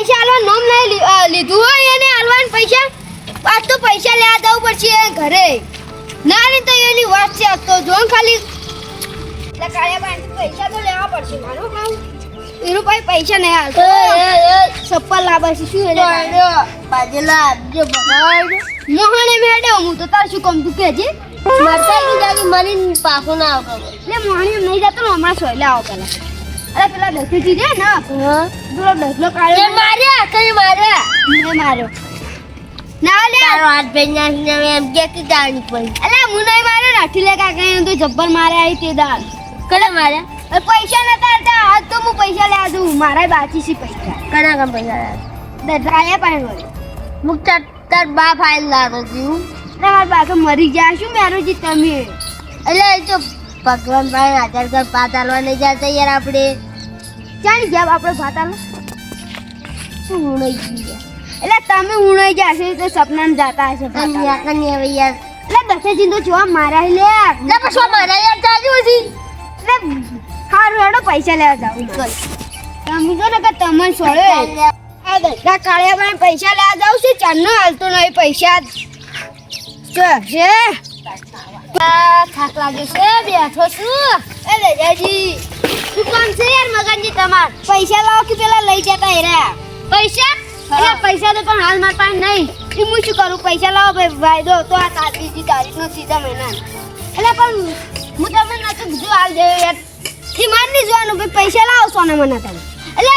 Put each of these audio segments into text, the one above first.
પૈસા આલવા નોમ નહીં લીધું હોય એને આલવાન પૈસા. આજ તો પૈસા લેવા જવું પડશે એ ઘરે. ના લે તો એની વાત છે આજ તો જો ખાલી. એટલે કાળિયા પૈસા તો લેવા પડશે મારું કામ એનું ભાઈ પૈસા નહીં હાલતો. ચપ્પલ લાવે છે શું એટલે બાજેલા આપજો ભગવાન મોહને મેડે હું તો તાર શું કમ તું કહેજે. મરતા કી મરીને પાછું ના આવતો. એટલે મોહણી નહીં જતો હમણાં સોયલે આવો પેલા અરે પેલા દસી છે ને. પેલો દસલો કાળો માર્યા કઈ માર્યા. મેં માર્યો. ના લે. તારો હાથ ભાઈ હવે એમ કે કે પડી. અલે હું નહીં માર્યો લાઠી લે કાકા તો જબ્બર મારે આવી તે દાલ કને માર્યા? પૈસા નતા હતા આજ તો હું પૈસા લેવા દઉં મારા બાકી છે પૈસા. કના કમ પૈસા લાવ્યા દરાયા પાણી વળે મુક તાર બા ફાઇલ લાવો છું મારા બાકા મરી ગયા શું? મેરોજી તમે. એટલે તો ભગવાન ભાઈ આધાર કાર્ડ પાત આલવા નહીં જતા યાર આપણે. ચાણી ગયા આપણે ભાતાલો શું ઉણાઈ ગયા એટલે તમે ઉણાઈ છે તો સપનામાં જાતા હશે. કન્યા કન્યા યાર. એટલે દસેજી તો જોવા મારા લે. લે પણ શું મારા યાર ચાલ્યું હતી એટલે હારું હેડો પૈસા લેવા જાવ તમે જો ને કે તમે સોળે. આ કાળિયામાં પૈસા લેવા જાવ છે ચારનો હાલતો નહીં પૈસા છે થાક લાગે છે બેઠો છું એ દજાજી શું કામ છે યાર મગનજી તમાર પૈસા લાવો કે પેલા લઈ જતા હેરા પૈસા એટલે પૈસા તો પણ હાલ માર પાસે નહીં એ હું શું કરું પૈસા લાવો ભાઈ વાયદો તો આ તાર બીજી તારીખનો સીધા મહિના એટલે પણ હું તમને નતું કીધું હાલ દે યાર એ માર નહીં જોવાનું ભાઈ પૈસા લાવો સોના મને તમે એટલે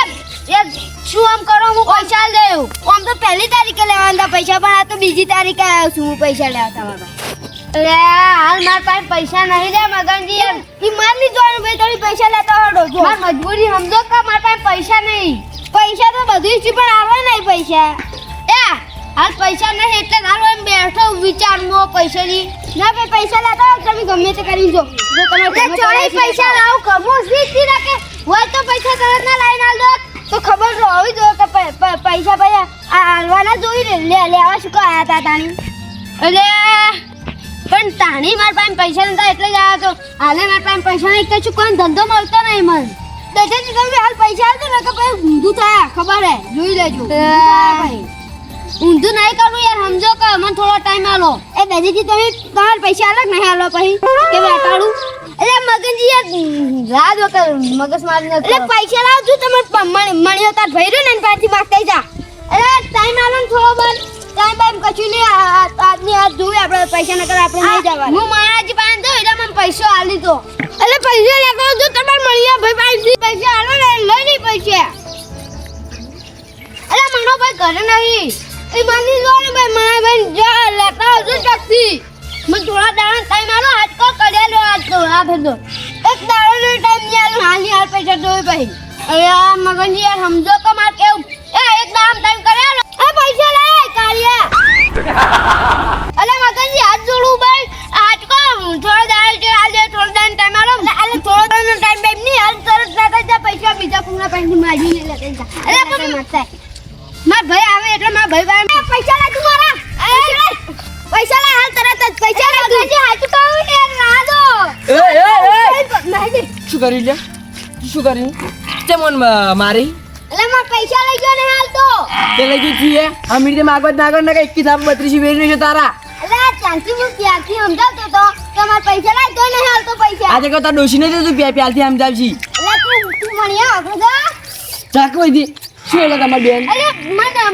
યાર શું આમ કરો હું પૈસા દેવું આમ તો પહેલી તારીખે લેવાના પૈસા પણ આ તો બીજી તારીખે આવ્યો છું હું પૈસા લેવા તમારા અરે હાલ મારા પાસે પૈસા નહીં લે મગનજી એમ. એ માર નહીં જોવાનું ભાઈ તમે પૈસા લેતા હડો જો માર મજબૂરી સમજો કે મારા પાસે પૈસા નહીં. પૈસા તો બધું છે પણ આવે નહીં પૈસા. એ હાલ પૈસા નહીં એટલે હાલ એમ બેઠો વિચારમાં પૈસાની. ના ભાઈ પૈસા લેતા હો તમે ગમે તે કરી જો. જો તમે તે પૈસા લાવ કમો સીધી રાખે હોય તો પૈસા તરત ના લાઈન આલ દો. તો ખબર તો હોવી જોઈએ કે પૈસા પૈસા આ આલવાના જોઈ લે લેવા શું કહ્યા હતા તાણી એટલે પણ તાણી મારા પાસે પૈસા નતા એટલે જ આવ્યો તો. હાલે મારા પાસે પૈસા નહીં કશું કોઈ ધંધો મળતો નહીં મને? દશેજી તમે હાલ પૈસા આવતો ને કે ભાઈ ઊંધું થયા ખબર હે? જોઈ લેજો ઊંધું નહીં કરવું યાર સમજો કે મને થોડો ટાઈમ આલો. એ દશેજી તમે તમારા પૈસા અલગ નહીં આલો પછી? કે વાટાડું એટલે મગનજી યાર રાહ જો મગજ મારી એટલે પૈસા લાવજો તમે મળ્યો તાર ભર્યો ને પાછી માગતા જા. એટલે ટાઈમ આલો ને થોડો બન ટાઈમ બાઈમ આપણે પૈસા નકર આપણે નહીં હું પાસે દઉં એટલે મને પૈસો આલી દો એટલે પૈસા લેતા જો તમારે મળ્યા ભાઈ પાસેથી પૈસા આલો ને લઈ નહીં પૈસા. એટલે મારો ભાઈ ઘરે નહીં. એ માની લો ને ભાઈ મારા ભાઈ જા લેતા આવજો ટક્સી મને થોડા દાડા ટાઈમ આલો આજ કર્યા લો આજ તો આ ભેદો એક દાડો નો ટાઈમ યાર હાલી હાલ પૈસા દો ભાઈ. અરે આ મગનજી યાર સમજો કે માર કેવું. એ એક દામ ટાઈમ કર્યા લો. પૈસા લે કાળિયા. અલે મગનજી હાથ જોડું ભાઈ આજ કો થોડો દાળ જે આજે થોડો થોડા ટાઈમ આલો. અલે થોડો દાડા નો ટાઈમ બેબની હાલ તરત લેતા જા પૈસા બીજા કોના પાસે માજી ને લેતા જા. અલે પણ મારતા માર ભાઈ આવે એટલે માર ભાઈ ભાઈ પૈસા લે તું મારા પૈસા લે હાલ તરત જ પૈસા લે ગજી હાથ કો ને ના દો. એ એ એ નહીં શું કરી લે શું કરી? તે મન માર? તો લઈ ગઈ છીએ અમે રીતે માગવત ના કર ને કે 21 આપ 32 વેરી છે તારા. અરે ચાંચી હું ત્યાંથી સમજાવતો તો? તમાર પૈસા લઈ તો હાલ તો પૈસા. આજે કહો તાર ડોશી ને તું પ્યા પ્યાલથી આમ જાવજી તું તું મણિયા આગળ જા ચાક વઈ દી શું એટલે તમાર બેન? અરે મને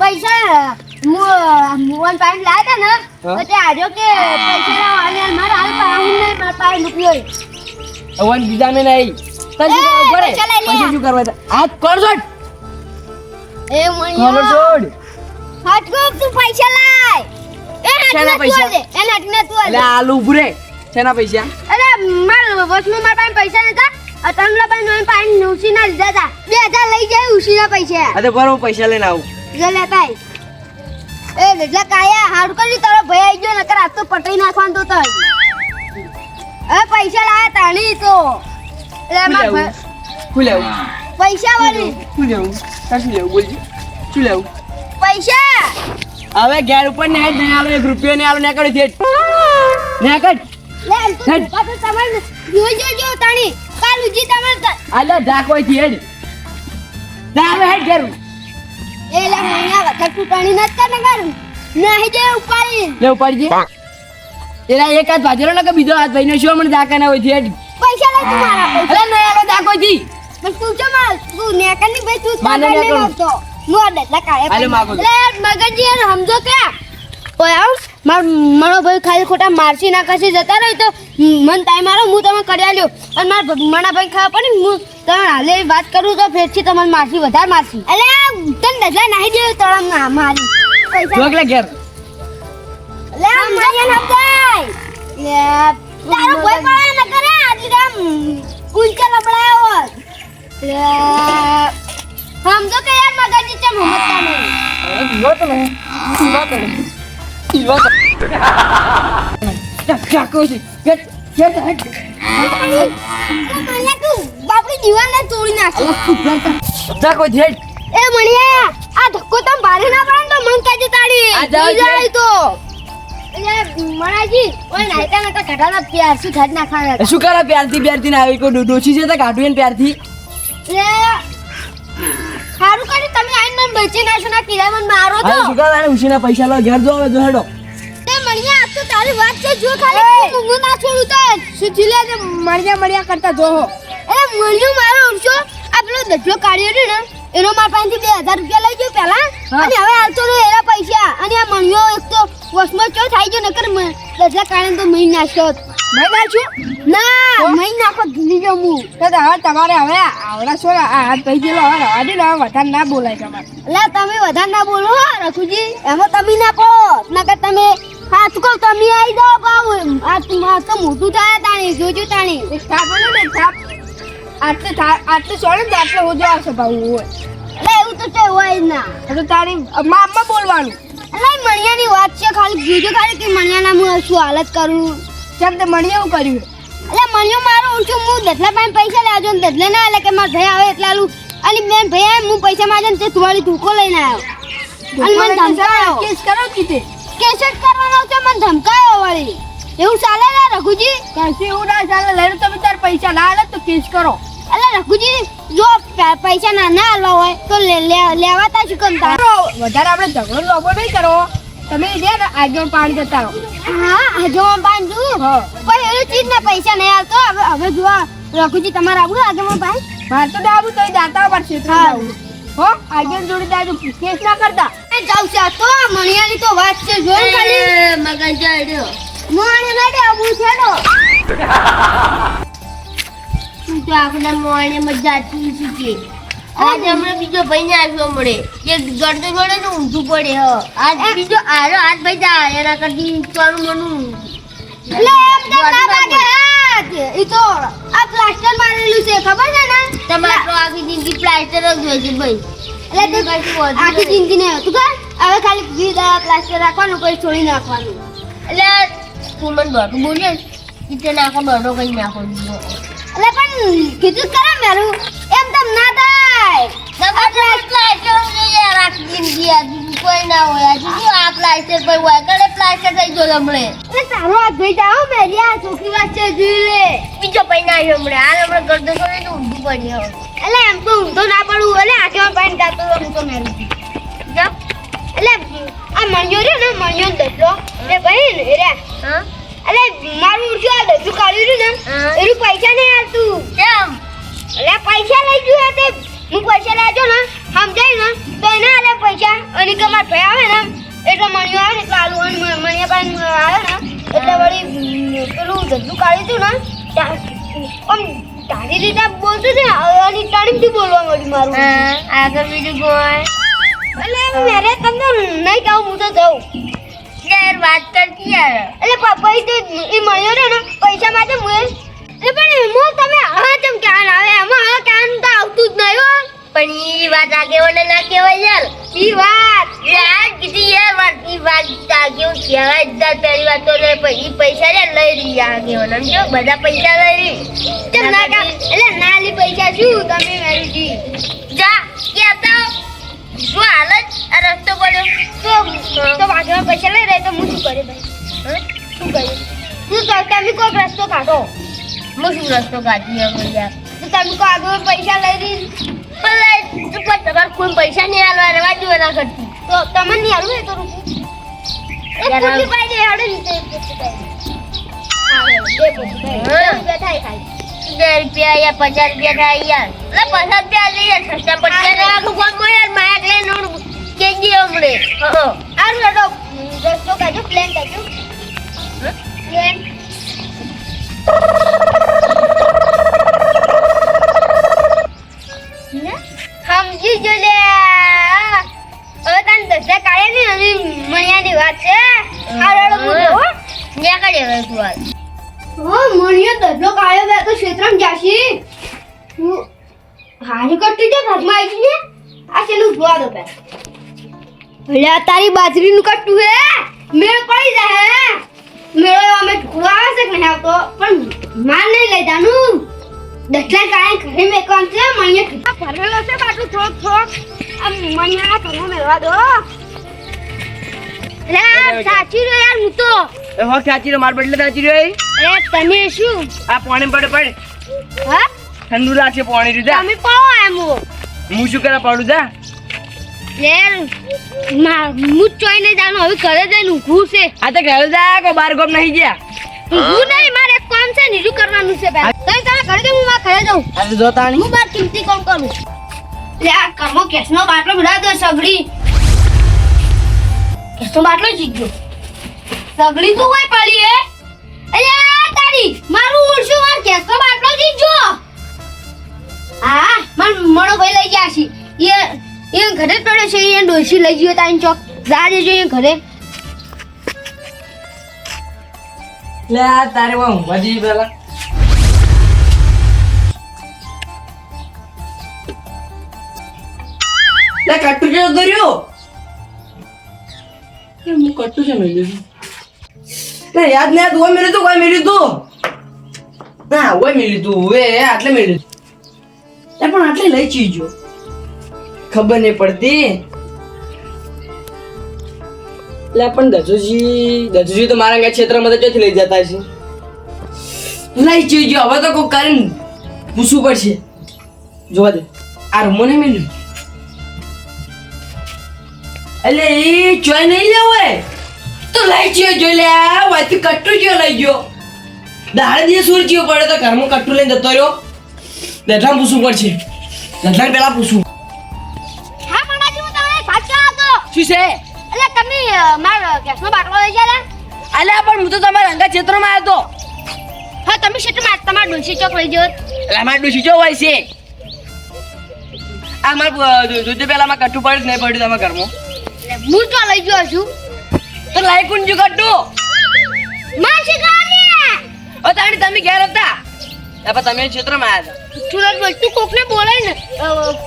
પૈસા મોહન પાણી લાયા હતા ને? એટલે આજો કે પૈસા ના અને મારા હાલ પાસે નહીં મારા પાસે રૂપિયો અવન બીજા મે નહીં. તને શું પૈસા લે. પડે શું કરવા આ છોડ એ મણિયા છોડ હટકો તું પૈસા લાય. એ હટના પૈસા? એ હટના તું દે આલુ ઉભું રે. પૈસા? અરે માર વચમાં માર પાસે પૈસા નતા. અતમલા પાસે નોન પાસે ઉસી ના લીધા હતા. બે હજાર લઈ જાય ઉસી ના પૈસા. અરે બરો પૈસા લઈને આવું. જો લે ભાઈ. એ એટલે કાયા હારું કરી તારો ભાઈ આવી ગયો નકર આજ તો પટાઈ નાખવાનું તો તય. એ પૈસા લાયા તાણી તો. એટલે માર લેવું? પૈસા વાળી લેવું? તાર શું લેવું બોલજી? શું લેવું? પૈસા! હવે ઘેર ઉપર ને હેડ નહીં આલો એક રૂપિયો ને આલો ને કરી થેટ ને કર લે. પાછું જોઈ જોજો તાણી. કાલ ઉજી તમારે ત- આલે ઢાકથી હેડ. જા હવે હેડ ઘેર. એ લે મણિયા વધારે ફૂટાણી નથી કર નગર નહીં દે ઉપાડી લે ઉપાડજે. એલા એક હાથ ભાજેલો ને કે બીજો હાથ ભાઈને શું મને દાકા ના હોય છે પૈસા લઈ તું મારા પૈસા. અરે નહીં આલો દાકો જી તું છે માર? તું નેકરની ભાઈ તું માને તો માગો લે યાર સમજો કે ઓય માર મનો ભાઈ ખાલી ખોટા મારસી ના કશી જતા રહી તો મન ટાઈમ મારો હું તમે કર્યા લ્યો. અને માર મણા ભાઈ ખાવા પડી હું તમે હાલે વાત કરું તો ફેરથી તમને મારસી વધારે મારસી અલે તને ડેટલા નાહી દે તળમ ના મારી. પૈસા જોક લે ઘેર. લે મારી ના જાય લે તારો કોઈ પાડે ન કરે આટલી કામ કે લબડાયો સમજો કે યાર મગનજી ચમ હમતતા નહીં અરે તો નહીં. પીવો તો નહીં. પીવો તો ચાકો છે. મને તું બાપડી દીવાલને તોડી નાખી. ચાકો છે એ મણિયા આ ધક્કો તમ ભારે ના પડે તો મન કાજે તાડી આ જાય તો. મણાજી ઓય નાઈતા નતા કઢાના પ્યાર શું ઘાટ નાખવાના શું કરે પ્યારથી પ્યારથી ના આવી કોઈ ડો- છે તો કાઢું એને પ્યારથી. એટલે સારું કરી તમે આઈને મને બચી નાખો ના કીધા મને મારો હવે છો શું કરે આને પૈસા લો ઘેર જો હવે જો હેડો. તે મણિયા આ તો તારી વાત છે જો ખાલી હું ના છોડું તો. સુધી ને મણિયા મણિયા કરતા જોહો એ મણિયો મારો ઓળશો આ પેલો દજલો કાઢ્યો ને એનો મારા પાસેથી બે હજાર રૂપિયા લઈ ગયો પહેલા. અને હવે હાલતો ને એના પૈસા. અને આ મણિયો એક તો વસમાં ચો થાય ગયો નકર મ- દજલા કાઢે તો મહી નાખ્યો ના મહી નાખો ભૂલી ગયો હું. તો હવે તમારે હવે આવડા છો હાથ પૈ ગયેલો હવે રવા દે હવે વધારે ના બોલાય તમારે. એટલે તમે વધારે ના બોલો રઘુજી. એમાં તમે ના કહો. નકર તમે હાથ કહો તમે આવી જાઓ પાઉ આ તું- મોટું થાય તાણી જોજો તાણી. થાપ બોલો ને થાપ. આટલે આટલે સોળે ને આટલે આવશે ભાવ હોય. એટલે એવું તો તે હોય ના. તો તારી મામા બોલવાનું. એટલે મણિયાની વાત છે ખાલી જોજો ખાલી કે મણિયાના હું શું હાલત કરું. ચાલ તે મણી એવું કર્યું. એટલે મણિયો મારો ઊંચું હું દસલા પાસે પૈસા લેજો ને દસલે ના એટલે કે મારા ભાઈ આવે એટલે આલું. અને બેન ભાઈ આવે હું પૈસા માંગે ને તે તમારી ટૂંકો લઈને આવ્યો અને મને ધમકાયો. કેસ કરો કીધે કેસેટ કરવાનો છે મને ધમકાયો વળી. એવું ચાલે ને રઘુજી? કશું એવું ના ચાલે લઈને તમે તાર પૈસા ના આલે તો કેસ કરો. એટલે રઘુજી જો પૈસા ના ના હાલવા હોય તો લેવાતા શું કેમ તારો? વધારે આપણે ઝઘડો લોબો નહીં કરો. તમે દે ને આગળ પાણી જતા હા આજો પાણી જુ પણ એવી ચીજ ને પૈસા નહીં આવતો. હવે હવે જોવા રઘુજી તમારે આવું આજો ભાઈ મારે તો આવું તો દાતા પડશે હો. આજો જોડે જાજો કેસ ના કરતા. એ જાવ છે આ તો મણિયાની તો વાત છે જો ને ખાલી? મગન જાડ્યો. મણી ના દે આવું છે નો તું તો આખલા મોણે મજા આતી શીખી આજે હમણાં બીજો ભાઈ ને આવ્યો મળે. જે ગળતે ગળે ને ઊંધું પડે હ. આજ બીજો આરો આજ ભાઈ જા એના કરતી ચોરું મનું. લે એમ તો ના લાગે હાથ ઈ તો આ પ્લાસ્ટર મારેલું છે ખબર છે ને? તમારે તો આખી જિંદગી પ્લાસ્ટર જ હોય છે ભાઈ. એટલે તે આખી નહીં. જિંદગી ને તું કર. હવે ખાલી બીજા પ્લાસ્ટર રાખવાનું કોઈ છોડી નાખવાનું. એટલે તું મને દોઢું બોલે કે તે નાખો દોઢો કઈ નાખો. એટલે પણ કીધું ખરા મેરું. એમ તમ ના થાય. આખી જિંદગી આજુ કોઈ ના હોય. આજુ શું આ પ્લાસ્ટર પર હોય. કડે પ્લાસ્ટર થઈ ગયો હમણે એટલે તારો હાથ જાઓ મેરી આ વાત છે જોઈ લે. બીજો પૈ ના આવ્યો હમણે. ગરદો છોડે તો ઊંધું પડી હવે. એટલે એમ તો ઊંધો ના પડવું. એટલે આંખમાં પાણી ગાતો હું તો મેરું એટલે આ મણિયો રહ્યો ને મણિયો ને દસલો એ ભાઈ ને રે હા? એટલે મારું આ દસલું કાઢ્યું ને. એનું પૈસા નહીં આવતું. કેમ? એટલે પૈસા લઈ ગયું તે હું પૈસા લેજો ને સમજાય ને તો એને આલે પૈસા. અને કે મારા ભાઈ આવે ને એટલે મણિયો આવે ને એટલે આલુ અને મણિયા પાસે આવે ને એટલે વળી પેલું ધંધું કાઢ્યું હતું ને આમ તારી રીતે બોલતું ને અને ટાણીમથી બોલવા મળ્યું મારું. આગળ બીજું બોલ. એટલે મેરે તમને નહીં કહું હું તો જાઉં. યાર વાત કરતી યાર એટલે પૈસા એ મળ્યો ને પૈસા માટે હું એ- પણ એમાં તમે હા તેમ ક્યાં આવે એમાં હા ક્યાં તો આવતું જ નહીં હો. પણ ઈ વાત આગેવાને ના કહેવાય યાર. ઈ વાત. યાર કીધી યાર વાત. ઈ વાત આગેવ કહેવાય જ પહેલી વાત તો લે પછી પૈસા લે લઈ રહી આગેવાન સમજો? બધા પૈસા લઈ રહી. તેમ ના કા એટલે ના લી પૈસા શું તમે મેરુજી જા? કહેતા શું જ આ રસ્તો પડ્યો? તો તો બાજુમાં પૈસા લઈ રહે તો હું શું કરે ભાઈ? હં? શું કરે? તો બી કોઈ રસ્તો કાઢો. હું શું રસ્તો કાઢી હવે યાર તમે કોઈ આગળ પૈસા લઈ રહી પણ તમારે કોઈ પૈસા નહીં આલવા રહેવા એના કરતી તો તમને નહીં એ તો રૂપિયા એક યાર, પાઈ દે હેડો પચાસ રૂપિયા થાય યાર પચાસ રૂપિયા લઈ યાર સસ્તા હું કેજી હમણે હારું હેડો રસ્તો કાઢો પ્લેન કાઢો પ્લેન મણિયાની વાત છે? હારું હેડો હું ન્યા કાઢે હવે તું વાત હા મણિયો દડલો કાઢ્યો બે તો ક્ષેત્રમ જાશી. હું હારી કરતી છે ભાગમાં આવી છે આ છેલું જોવા દો પે ભલે આ તારી બાજરીનું કટ્ટું હે? મેળ પડી જાય મેળો અમે ઢુકવા આવે છે કે નહીં આવતો? પણ માર નહીં લઈ જાનું. દસલા કાંઈ ઘરે મેકવાનું છે મણિયો ભરેલો છે બાટલું થોડોક થોડોક આમ મણિયા ઘરમાં મેળવા દો. સાચી રહ્યો યાર હું તો. એ હો સાચી રહ્યો માર બદલે સાચી રહ્યો એ. તમે શું? આ પાણી પડે પડે. હા? ઠંડુ લાગશે પાણી રીધા તમે પાવો એમ હું. શું કરા પાડું જા? યાર મા હું ચોઈને જાનું હવે ઘરે જઈને ઊંઘું છે. આ તો ઘરે જા કો બાર ગોમ નહીં ગયા. હું નહીં મારે એક કામ છે નીરું કરવાનું છે પહેલા. તો તમે ઘરે જાઓ હું ઘરે જાઉં. અરે જો તાણી. હું બાર કિંમતી કામ કરું? લે આ કરમો કેસનો બાટલો ભરા દો સગડી. કેસનો બાટલો જીત ગયો સગડી તું કોઈ પડી, હે? અલ્યા તારી, મારું ઉડશું માર કેસ તો બાટલો જીત ગયો હા મન મણો ભાઈ લઈ ગયા છે. એ એ ઘરે જ પડ્યો છે, એ ડોસી લઈ ગયો તારી ચોક. જા દેજો એ ઘરે. લે તારે વા ઊંઘવા જઈએ પેલા લે દર્યો એ હું કટ્ટુ છે મેલ્યું લે, યાદ ને યાદ ઓય મેલ્યું તું કોઈ મેલ્યું તું ના, ઓય મેલ્યું તું ઓય આટલે મેળ્યું એ પણ આટલે લઈ ચીજો ખબર નહીં પડતી. લે, પણ દજુજી દજુજી તો મારા ક્ષેત્રમાં તો ચોથી લઈ જતા છે લઈ જઈજો હવે તો કોઈ કરીને પૂછવું પડશે. જોવા દે. આ રૂમો નહીં મેલ્યું એટલે એ ચોય નહીં લેવો એ તો લઈ જયો જો લે વાથી કટ્ટુ જો લઈ ગયો. દાડે દિવસ સુર જીવો પડે તો ઘરમાં કટ્ટુ લઈને જતો રહ્યો. દઢલાને પૂછવું પડશે. દઢલાને પેલા પૂછવું. હા મામાજી હું તમને સાચો હતો. શું છે? એટલે તમે મારો ગેસનો બાટલો લઈ ગયા અલ્યા પણ હું તો તમારા ક્ષેત્રમાં આવ્યો હા તમે શેટમાં તમારા ડોસી ચોક લઈ ગયો. એટલે અમારે ડોશી જો હોય છે. આ મારે દૂધ પેલા માં કટ્ટુ પડ્યું જ નહીં પડ્યું તમારા ઘરમાં. હું તો લઈ ગયો છું. તો લાઈ કુંજુ કટ્ટુ માં શિકારી ઓ તાણી તમે ઘેર હતા એ તમે ક્ષેત્રમાં આવ્યા તુરંત બોલ તું કોકને બોલાય ને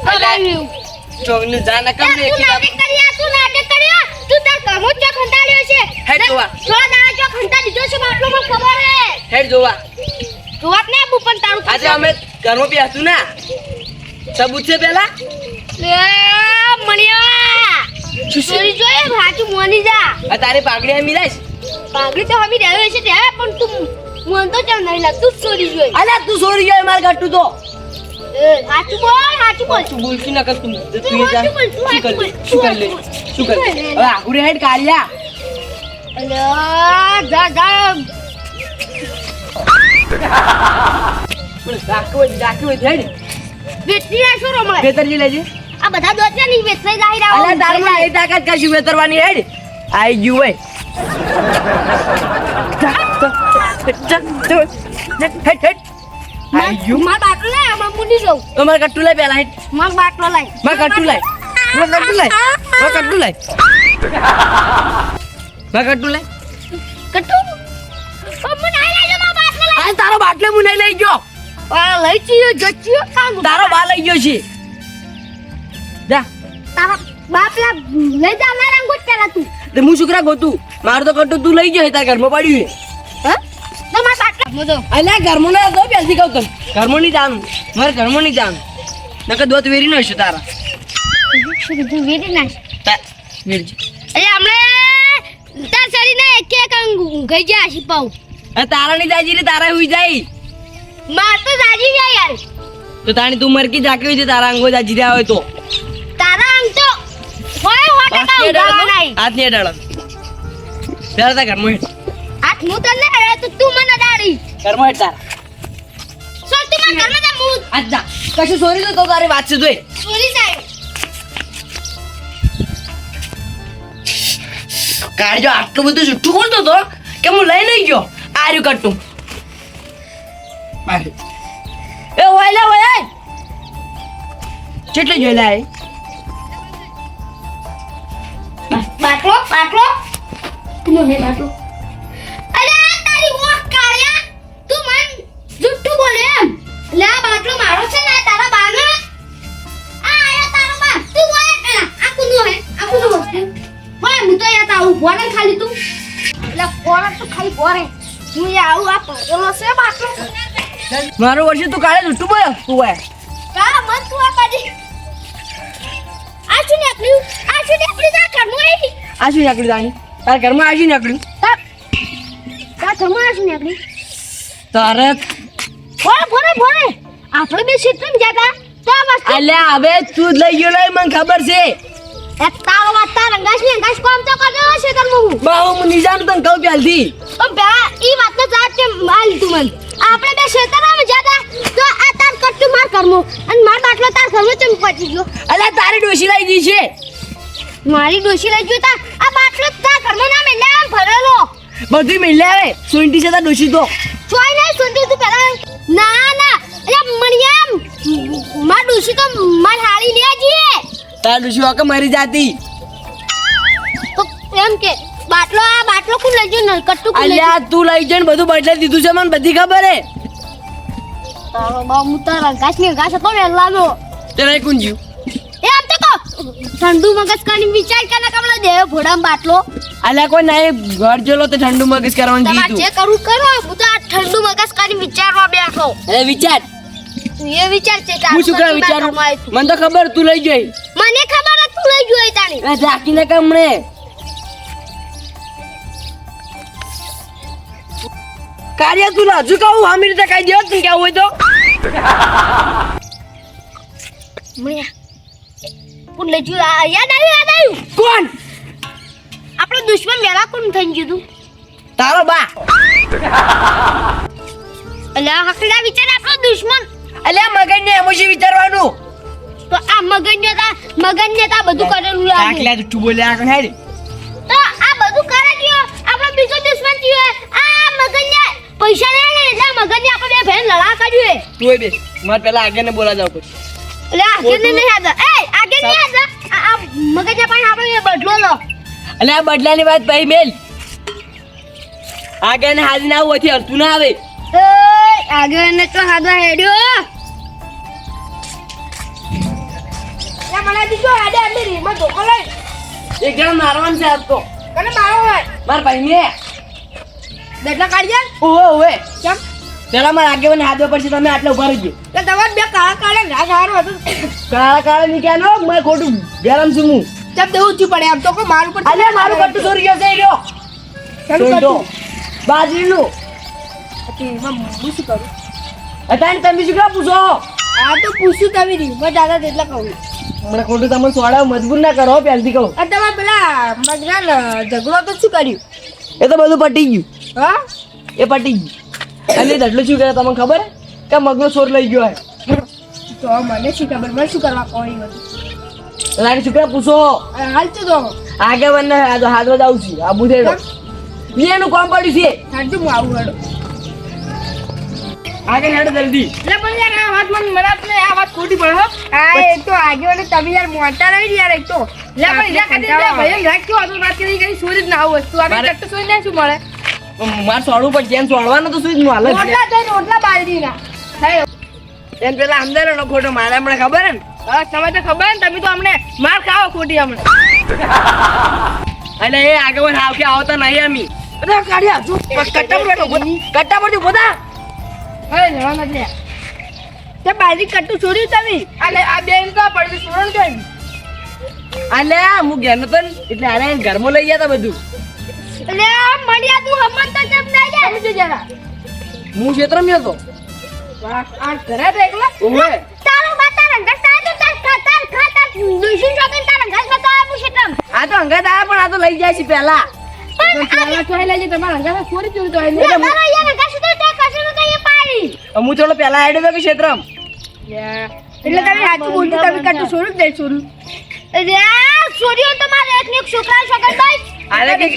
બોલાવ્યું. હતા ચોકનું જા ન તું નાટક કર્યા તું નાટક કર્યા તું તાર કામો ચો ખંતાડ્યો છે. હે જોવા. થોડા દાડા ચોક ખંતા દીધો છે માટલો મને ખબર હે. હે જોવા. જોવાત ને આબુ પણ તારું આજે અમે ઘરમાં બી હતું ના. સબૂત છે પેલા લે મણિયા. ચોરી જોઈએ સાચું મોની જા. આ તારી પાઘડી આમી લાઈશ પાઘડી તો હમી રહેવે છે તે પણ તું મન તો ચાલ નહીં લાગતું ચોરી જોઈએ અલા તું સોરી જોઈએ માર કટ્ટુ તો. હાચું બોલ હાચું બોલ. તું બોલશું ના કર તું તું જા. શું કર લે? શું કર શું. હવે આખુરે હેડ કાઢ્યા અલા જા જા પણ ઝાકુ હોય ઝાકુ બેટી હેડ. વેચી નાખશો રમણે લેજે. આ બધા દોત ને નહીં વેચાઈ અલા તારમાં એ તાકાત કશું વેતરવાની હેડ? આઈ ગયું હોય. તારો બાટલો નહીં લઈ ગયો. આ લઈ ચીયો તારો બા લઈ ગયો છે. જા. તારા બાપલા લઈ જા મારા અંગોટ પેલા તું. તે હું શુક્રા ગોતું મારું તો કટુ તું લઈ ગયો છે તારા ઘરમાં પડ્યું છે હા? તો મો બાટલા મોજો અલ્યા ઘરમાં ના તો પહેલથી કહું તને. ઘરમાં નહીં જાનું મારે ઘરમાં નહીં જાનું નકર દોત વેરી ન હશે તારા તું વેરી તા વેરજી અરે હમણે તાર શરીરને એક એક અંગ ગઈ ગયા શીપાઉ પાઉ. તારા ની દાજી છે તારા હુઈ જાય. માર તો જાજી જાય યાર. તો તાણી તું મરકી જાકે હોય છે તારા અંગો જાજી રહ્યા હોય તો. હાથ નહીં. અડાડો ત્યારે તાર ઘરમાં હાથ હું તને અડાડ્યો તો તું મને અડાડી ઘરમાં હેઠ તાર. સોર તું મારા ઘરમાં જા હું આજ જા. કશું સોરી તો તારી વાત છે જોઈ સોરી સાહેબ. કાળજો આટલું બધું જુઠ્ઠું બોલતો તો કે હું લઈ લઈ ગયો. આર્યું કટ્ટું એ ઓય લે ઓય કેટલે જોઈ લે બાટલો તું મને હે બાટલો અરે તારી ઓખ કાળિયા. તું મન જુઠ્ઠું બોલે એમ. લે આ બાટલો મારો છે ને તારા બાનો આ આયો તારો બા તું બોલે પેલા. આ કુનો હે. આ કુનો વસ્તુ હોય હું તો યાર આવું બોલે ખાલી તું. એટલે કોણ તો ખાલી બોરે હું. યા આવું આ પડેલો છે બાટલો. મારો વર્ષે તું કાલે જુઠ્ઠું બોલ્યો? તું ઓય કા મન તું આ બાજી. આ શું ને આ શું નીકળ્યું? તા ઘરમાં આવી આ શું નીકળ્યું તાણી તારા ઘરમાં આ શું નીકળ્યું તા તા ઘરમાં આ શું નીકળ્યું તારે બોલે બોલે ભોરે. આપણે બે ક્ષેત્રમાં જતા. તો વસ્તુ અલ્યા હવે તું લઈ ગયો લઈ મને ખબર છે. એ તારો વાત તાર અંગાશ ને અંગાશ કોમ તો હું બાહુ. હું નિજાન તને કહું પહેલથી. પેલા ઈ વાતનો જાત કે માલ તું મન? આપણે બે ક્ષેત્રમાં જતા. તો આ તાર કટ્ટુ માર કરમો અને માર બાટલો તાર ઘરમાં ચમ પહોંચી ગયો? અલ્યા તારી ડોશી લઈ ગઈ છે. મારી ડોશી લઈ ગયો તા. આ બાટલો તા ઘરમાં ના મેલે આમ ભરેલો. બધી મિલે આવે સુંટી છે તા ડોશી તો. ચોય નહીં સુનતી તું પેલા ના ના. અરે મણિયામ માર ડોશી તો માર હાળી લે જીએ તાર ડોશી વાકે મરી જાતી. તો એમ કે બાટલો આ બાટલો કુ લઈ ગયો? નલકટ્ટુ કું લઈ અલ્યા તું લઈ જઈને બધું બદલાઈ દીધું છે મને બધી ખબર હે. તારો બા મુતારા તારા ઘાસ ને ઘાસ હતો ને લાવ્યો કુંજ્યું એ આમ તો કહો ઠંડુ મગજ કરીને વિચાર કે ના કમલા દે ભોડામ બાટલો. અલ્યા કોઈ નહીં ઘર જોલો તો ઠંડુ મગજ કરવાનું તમારે જે કરું કરો હું તો આ ઠંડુ મગજ કરીને વિચારવા બેઠો. અરે વિચાર. એ વિચાર છે તારું હું શું કરવા વિચારું? મને તો ખબર તું લઈ જઈ. મને ખબર તું લઈ જોઈ તાણી. આ ઝાંકીને કમણે કાર્ય તું હજુ કહું આમી રીતે કઈ દો તું કેવું હોય તો. મળ્યા કોણ લઈ ગયું? યાદ આવ્યું યાદ આવ્યું? કોણ? આપણો દુશ્મન મેળા કોણ થઈ ગયું તું તારો બા. અલ્યા હકડા વિચાર આપણો દુશ્મન. અલ્યા મગજને એમ છે વિચારવાનું. તો આ મગજને તા મગજને તા બધું કરેલું લાગે. આટલા તું બોલ્યા કણ હેડ. તો આ બધું કરે ગયો. આપણો બીજો દુશ્મન થયો આ મગજને પૈસા લે ને એટલે મગજને આપણે બે ભેન લડા કાઢ્યું તું એ બે મારે પેલા આગળ ને બોલા જાવ કોઈ અલ્યા આગળ ને નહીં આગળ પણ આપણે બદલો લો. અને આ બદલાની વાત ભાઈ મેલ. આગળ ને હાજી ના હોવાથી હરતું ના આવે. આગળ ને તો હાજર હેડ્યો. મને દીધો હાડે આટલી રીમાં ધોકો લઈ. એક જણ મારવાનું છે આજ તો. મારો હોય? માર ભાઈ ને કાઢી ઓવે ઓવે. કેમ? પેલા મારા આગળ ને હાથવા પડશે તમે આટલા ઊભા રહી ગયો. તમારે બે કાળા કાળા ઘા ખાવાનું હતું. કાળા કાળા ની ક્યાં નો? મેં ખોટું ગરમ છું હું. જબ દેવું છું પડે એમ તો કો મારું પર અલે મારું કટ્ટુ ચોરી ગયો છે રહ્યો સોંટો. બાજરીનું. હું શું કરું? અત્યારે તમે શું કાં પૂછો? આ તો પૂછું તમે રી મેં દાદા તેટલા કહું. મને ખોટું તમે સોડા મજબૂર ના કરો પહેલથી કહું. અને તમે પેલા મજના ઝઘડો તો શું કર્યું? એ તો બધું પટી ગયું. હા? એ પટી ગયું. અને એટલું શું કરે તમને ખબર કે મગનો સોર લઈ ગયો હે. તો મને શું ખબર મને શું કરવા કોઈ નથી લાગે છોકરા પૂછો. હાલ તો આગે વન આ તો હાથમાં જાઉં છું આબુ થેડો એનું કામ પડ્યું છે. સાંજુ હું આવું હડો. આગળ હેડ જલ્દી. એટલે પણ યાર આ વાત મને મને આપને આ વાત ખોટી પડે આ એ તો આગેવાને તમે યાર મોટા રહી યાર એક તો. લે પણ ઈલા ખાતે ભાઈ રાખ્યો તો વાત કરી કઈ સુરત ના આવું વસ્તુ? આ કટ્ટ સોરી ના શું મળે? મારે સોડવું પણ જેમ સોડવાનું તો સુઈ જ મળે રોટલા તો રોટલા બાળી ના થાય એમ પેલા અંદર નો ખોટો મારે હમણાં ખબર ને? તમે તો ખબર ને તમે તો અમને માર ખાવો ખોટી અમને અને એ આગળ હાવ કે આવતા નહીં અમી. અરે કાઢ્યા જો. કટ્ટા પર બેઠો કટ્ટા પર થા. હવે લેવા નથી તે બાજી કટ્ટું છોડ્યું તમે? અને આ બેન તો પડી છોડણ કેમ અલે હું ઘેર તો એટલે આને ઘરમાં લઈ ગયા તા બધું. એટલે મળ્યા તું હમણાં તો કેમ ના જાય હું ક્ષેત્રમાં હતો આ ઘરે તો એકલા? ઓવે. તારા છે તમ. આ તો આયા પણ આ તો લઈ જાય છે પહેલા. તમારા ચોરી ચોરી તો મારો તો કશું તો પાડી. હું થોડો પહેલા કે ક્ષેત્રમ? એટલે તમે સાચું બોલતો તમે કટુ છોડું દે છોડું. અરે છોરીઓ તો એક ને એક છોકરા છોકરા ભાઈ આને કે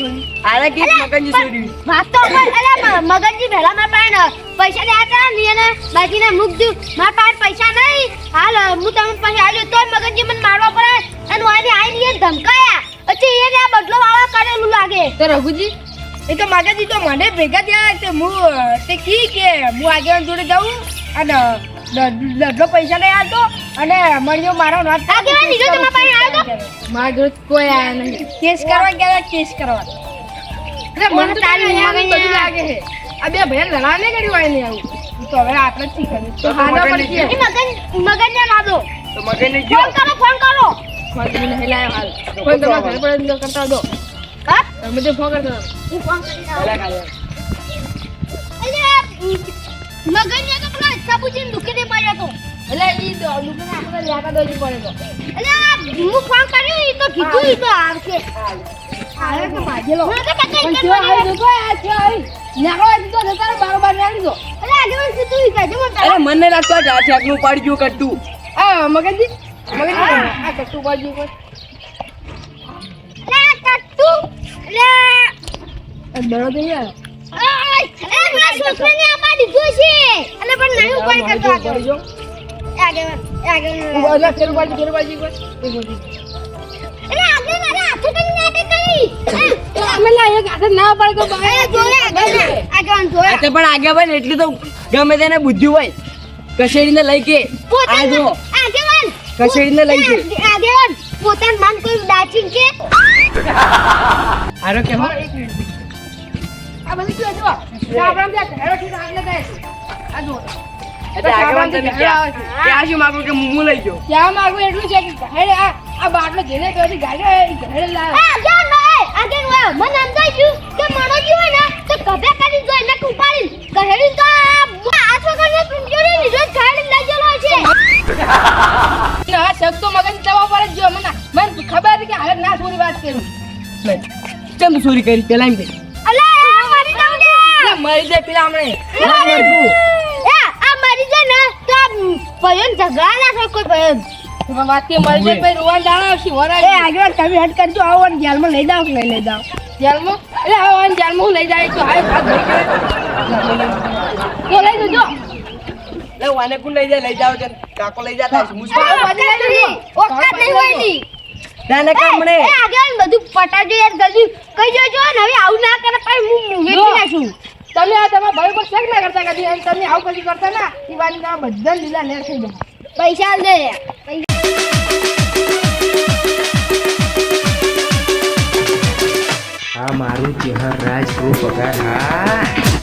આને કે મગનજી વાત તો ભેલા માં પૈસા લે હતા ને બાજીને બાકીને મૂક દઉં. માર પાસે પૈસા નહીં. હાલ હું તમને પાસે આવ્યો તો મગનજી મને મારવા પડે. અને વાયને આઈને એને ધમકાયા. પછી એ આ બદલો વાળા કરેલું લાગે. તો રઘુજી એ તો માગાજી તો મને ભેગા થયા તે હું તે કી કે? હું આગેવાન જોડે જાઉં અને દડલો પૈસા લઈ આવતો અને મળ્યો મારો નાટ આગેવાન લીધો તમારા પાસે આવ્યો તો? મારા જોડે કોઈ આયા નહીં. કેસ કરવા ગયા કેસ કરવા. અરે મને તારી બધું લાગે છે. આ બે ભાઈ લડા ને કર્યું હોય ને આવું. તો હવે આપણે જ શીખવાનું. તો મગજને મગન મગન મગનને લાદો તો મગનને ફોન કરો ફોન કરો. મને નહીં લાયો હાલ ફોન તમારા ઘરે પર તો કરતા દો. હા? તમે તો ફોન કરતા હું ફોન કરી પહેલા મગન ને તો પેલા સાબુજી દુખી દે પડ્યો તો. એટલે ઈ તો દુકાને આપણે લાકા દોજી પડે તો. એટલે હું ફોન કર્યો એ તો કીધું એ તો આવશે. આવે તો ભાજેલો હું તો કઈ પણ ઈ જો આ જો આવી ને અરે મને લાગતો મને નહીં લાગતું આ જા- ઠેકનું પાડી ગયું કટ્ટું. આ મગનજી મગનજી આ કટ્ટુ બાજુ પર લે ટટ્ટુ લે મારા છોકરાને આપા દીધું છે. એટલે પણ નહીં કરતો બાજુ પણ આગળ ભાઈ એટલી તો ગમે તેને બુદ્ધિ હોય. કશેડીને લઈ કે. આ જો. આગેવાન. લઈ ગઈ. આગેવાન. પોતાનું નામ કોઈ દાચી કે. આરો કેમ આ બધું શું જો સાબરામ દે હેરો થી આગળ જાય આ જો એટલે આગેવાન તમે ક્યાં ક્યાં શું માગો કે હું લઈ ગયો ત્યાં માગું એટલું છે કે હેડે આ આ બાટલો જેને તો ગાડી હેડે લાવ. આગેવાન નહીં આગેવાન મને સમજાઈ ગયું કે મણોજી હોય ને તો કભે કરી જોઈ ને ઉપાડી કહેડી તો આ આસો કરીને લીધો ખાડી લઈ ગયેલો છે. ના શક તો મગજ પર જ જો મને મને ખબર કે ના થોડી વાત કરું. તું ચોરી કરી પેલા એમ કે અલા આ મરી જાવ ને મરી જાય પેલા હમણે. આ મરી જાય ને તો ભયન ઝઘડા ના થાય કોઈ ભયન વાત કે મરી રોવાન જાણા આવશે વરા એ આગળ તમે હટ કરજો આવો અને જેલમાં લઈ જાવ લઈ લઈ જાવ જેલમાં? એટલે આવો અને જેલમાં હું લઈ જાય તો હાય હાથ ધરી તો લઈ જજો લે વાને કોણ લઈ જાય લઈ જાવ છે કાકો લઈ જતા હશે. હું ઓકાત નહીં હોયની. તને કામ એ આગળ બધું પટાજો યાર જલ્દી. કઈ દેજો ને હવે આવું ના કરે પછી હું વેચી નાખું. તમે આ તમારા ભાઈ પર શેક ના કરતા કદી તમે આવું કદી કરતા ના એ વાની તમે બધા લીલા લેર થઈ જાય. પૈસા દે. આ મારું ચહેર રાજ પગાર. હા.